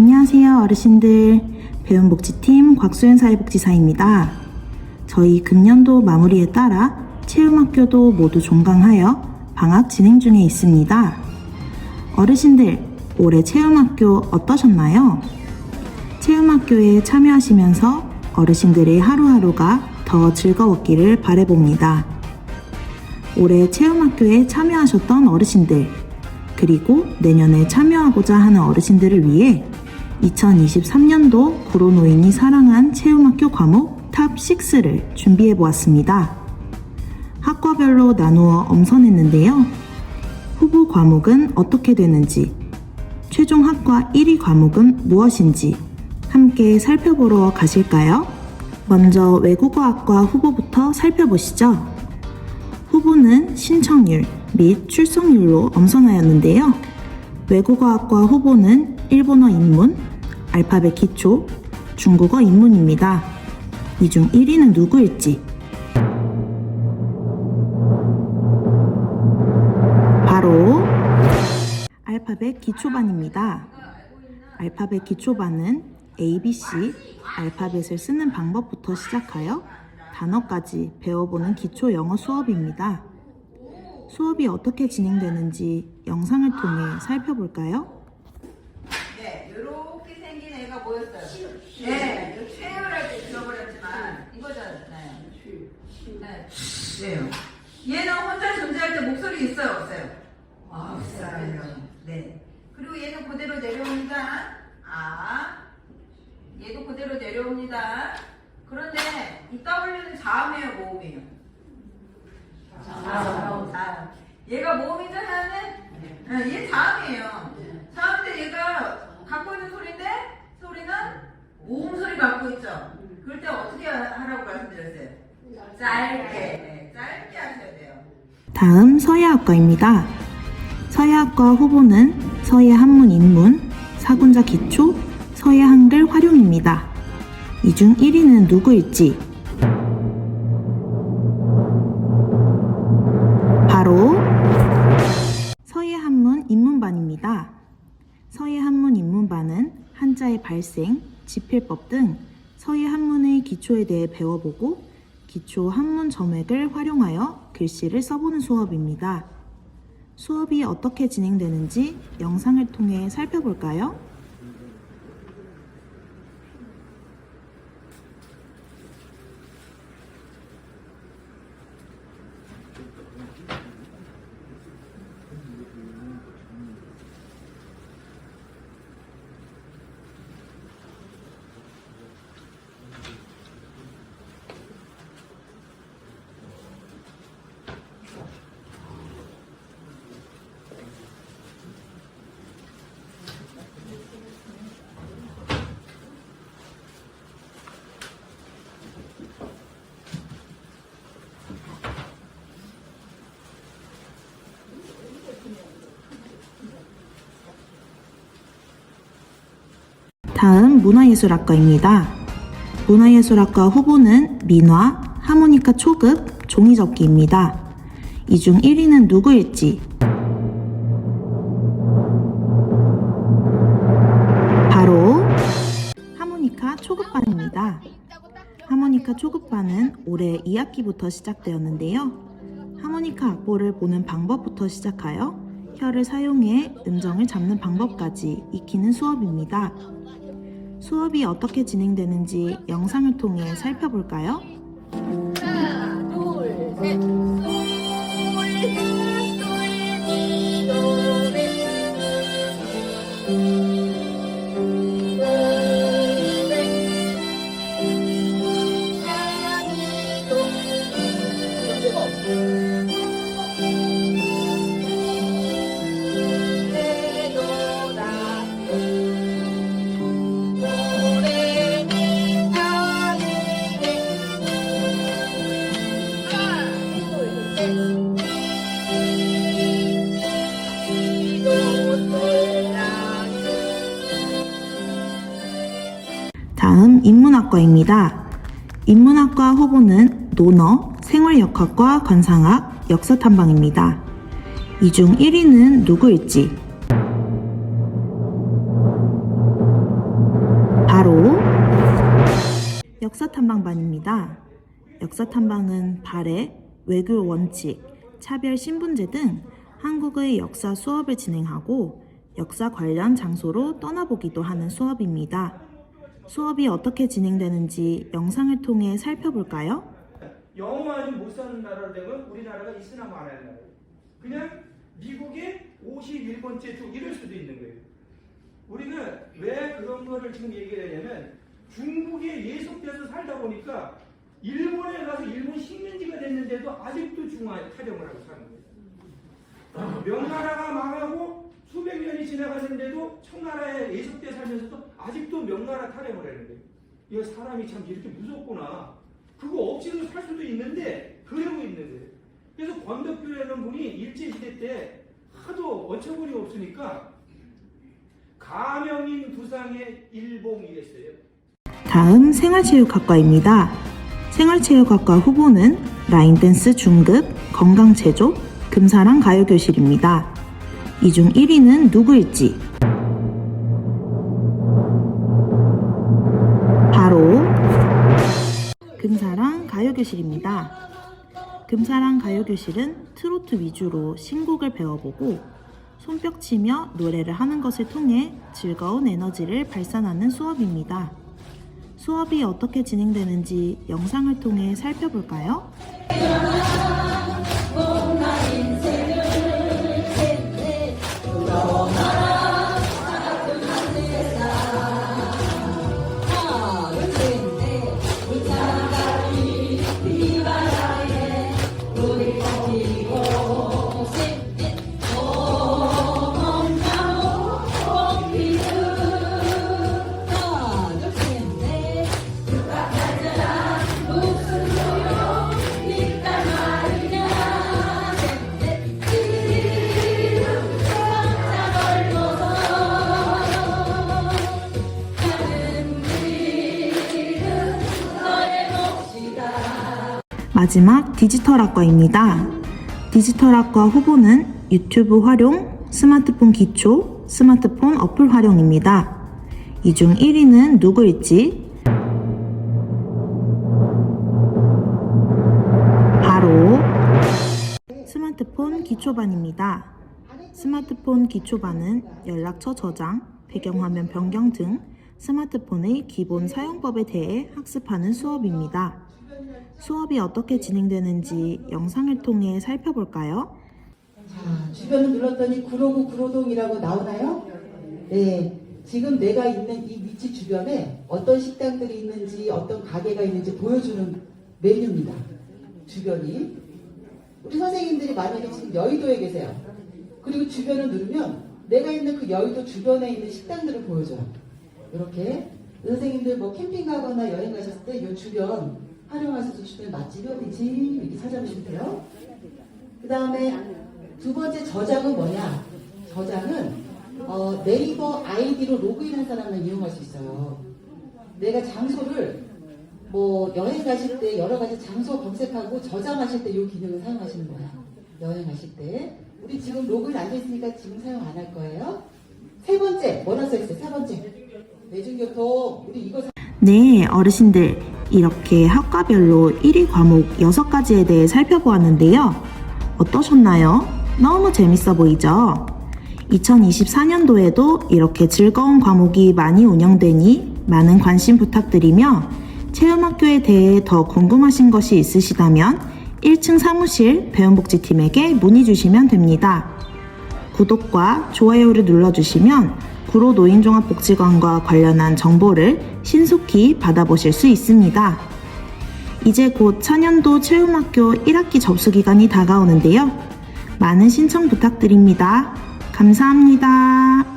안녕하세요, 어르신들. 배움복지팀 곽수현 사회복지사입니다. 저희 금년도 마무리에 따라 체험학교도 모두 종강하여 방학 진행 중에 있습니다. 어르신들, 올해 체험학교 어떠셨나요? 체험학교에 참여하시면서 어르신들의 하루하루가 더 즐거웠기를 바래봅니다. 올해 체험학교에 참여하셨던 어르신들, 그리고 내년에 참여하고자 하는 어르신들을 위해 2023년도 구로노인이 사랑한 체험학교 과목 탑6를 준비해 보았습니다. 학과별로 나누어 엄선했는데요. 후보 과목은 어떻게 되는지, 최종 학과 1위 과목은 무엇인지 함께 살펴보러 가실까요? 먼저 외국어학과 후보부터 살펴보시죠. 후보는 신청률 및 출석률로 엄선하였는데요. 외국어학과 후보는 일본어 입문, 알파벳 기초, 중국어 입문입니다. 이 중 1위는 누구일지 바로 알파벳 기초반입니다. 알파벳 기초반은 ABC 알파벳을 쓰는 방법부터 시작하여 단어까지 배워보는 기초 영어 수업입니다. 수업이 어떻게 진행되는지 영상을 통해 살펴볼까요? 네, 뭐였어요? 네, 이거 최열할 때 들어버렸지만 이거잖아요. 네, 네요. 얘는 혼자 존재할 때 목소리 있어요, 없어요? 아, 없어요. 네. 그리고 얘는 그대로 내려옵니다. 아, 얘도 그대로 내려옵니다. 그런데 이 W는 자음이에요, 모음이에요? 자음. 자음. 얘가 모음이잖아요. 네, 얘 자음이에요. 자음인데 얘가 갖고 있는 소리인데 소리는 모음 소리 갖고 있죠. 그럴 때 어떻게 하라고 말씀드렸어요? 짧게. 네, 짧게 하셔야 돼요. 다음 서예학과입니다. 서예학과 후보는 서예 한문 입문, 사군자 기초, 서예 한글 활용입니다. 이 중 1위는 누구일지 한자의 발생, 지필법 등 서예 한문의 기초에 대해 배워보고 기초 한문 점액을 활용하여 글씨를 써보는 수업입니다. 수업이 어떻게 진행되는지 영상을 통해 살펴볼까요? 다음 문화예술학과입니다. 문화예술학과 후보는 민화, 하모니카 초급, 종이접기입니다. 이 중 1위는 누구일지 바로 하모니카 초급반입니다. 하모니카 초급반은 올해 2학기부터 시작되었는데요. 하모니카 악보를 보는 방법부터 시작하여 혀를 사용해 음정을 잡는 방법까지 익히는 수업입니다. 수업이 어떻게 진행되는지 영상을 통해 살펴볼까요? 하나, 둘, 셋. 다음 인문학과입니다. 인문학과 후보는 논어, 생활역학과 관상학, 역사탐방입니다. 이 중 1위는 누구일지? 바로 역사탐방반입니다. 역사탐방은 발해, 외교 원칙, 차별 신분제 등 한국의 역사 수업을 진행하고 역사 관련 장소로 떠나보기도 하는 수업입니다. 수업이 어떻게 진행되는지 영상을 통해 살펴볼까요? 영어 아니면 못 사는 나라로 되면 우리나라가 있으나 마나의 나라. 그냥 미국의 51번째 주 이럴 수도 있는 거예요. 우리는 왜 그런 거를 지금 얘기하냐면 중국에 예속돼서 살다 보니까 일본에 가서 일본 식민지가 됐는데도 아직도 중화에 타령을 하고 사는 거예요. 명나라가 망하고 수백 년이 지나갔는데도 청나라에 예속돼 살면서도 아직도 명나라 타령을 거예요. 이거 사람이 참 이렇게 무섭구나. 그거 없이도 살 수도 있는데 그러고 있는 거예요. 그래서 권덕규라는 분이 일제시대 때 하도 어처구니 없으니까 가명인 두상의 일봉이랬어요. 다음 생활체육학과입니다. 생활체육학과 후보는 라인댄스 중급, 건강체조, 금사랑 가요교실입니다. 이 중 1위는 누구일지 바로 금사랑 가요교실입니다. 금사랑 가요교실은 트로트 위주로 신곡을 배워보고 손뼉치며 노래를 하는 것을 통해 즐거운 에너지를 발산하는 수업입니다. 수업이 어떻게 진행되는지 영상을 통해 살펴볼까요? 마지막 디지털학과입니다. 디지털학과 후보는 유튜브 활용, 스마트폰 기초, 스마트폰 어플 활용입니다. 이 중 1위는 누구일지 바로 스마트폰 기초반입니다. 스마트폰 기초반은 연락처 저장, 배경화면 변경 등 스마트폰의 기본 사용법에 대해 학습하는 수업입니다. 수업이 어떻게 진행되는지 영상을 통해 살펴볼까요? 자, 주변을 눌렀더니 구로구 구로동이라고 나오나요? 네. 지금 내가 있는 이 위치 주변에 어떤 식당들이 있는지 어떤 가게가 있는지 보여주는 메뉴입니다. 주변이. 우리 선생님들이 만약에 지금 여의도에 계세요. 그리고 주변을 누르면 내가 있는 그 여의도 주변에 있는 식당들을 보여줘요. 이렇게 선생님들 뭐 캠핑 가거나 여행 가셨을 때 이 주변 활용하셔서 주변 맛집이 어디지 이렇게 찾아보시면 돼요. 그 다음에 두 번째 저장은 뭐냐? 저장은 어, 네이버 아이디로 로그인한 사람만 이용할 수 있어요. 내가 장소를 뭐 여행 가실 때 여러 가지 장소 검색하고 저장하실 때 이 기능을 사용하시는 거야. 여행하실 때. 우리 지금 로그인 안 돼 있으니까 지금 사용 안 할 거예요. 세 번째, 뭐라 써 있어요? 세 번째. 대중교통. 우리 이거 네, 어르신들. 이렇게 학과별로 1위 과목 6가지에 대해 살펴보았는데요. 어떠셨나요? 너무 재밌어 보이죠? 2024년도에도 이렇게 즐거운 과목이 많이 운영되니 많은 관심 부탁드리며 체험학교에 대해 더 궁금하신 것이 있으시다면 1층 사무실 배움복지팀에게 문의 주시면 됩니다. 구독과 좋아요를 눌러주시면 구로 노인종합복지관과 관련한 정보를 신속히 받아보실 수 있습니다. 이제 곧 차년도 체험학교 1학기 접수 기간이 다가오는데요. 많은 신청 부탁드립니다. 감사합니다.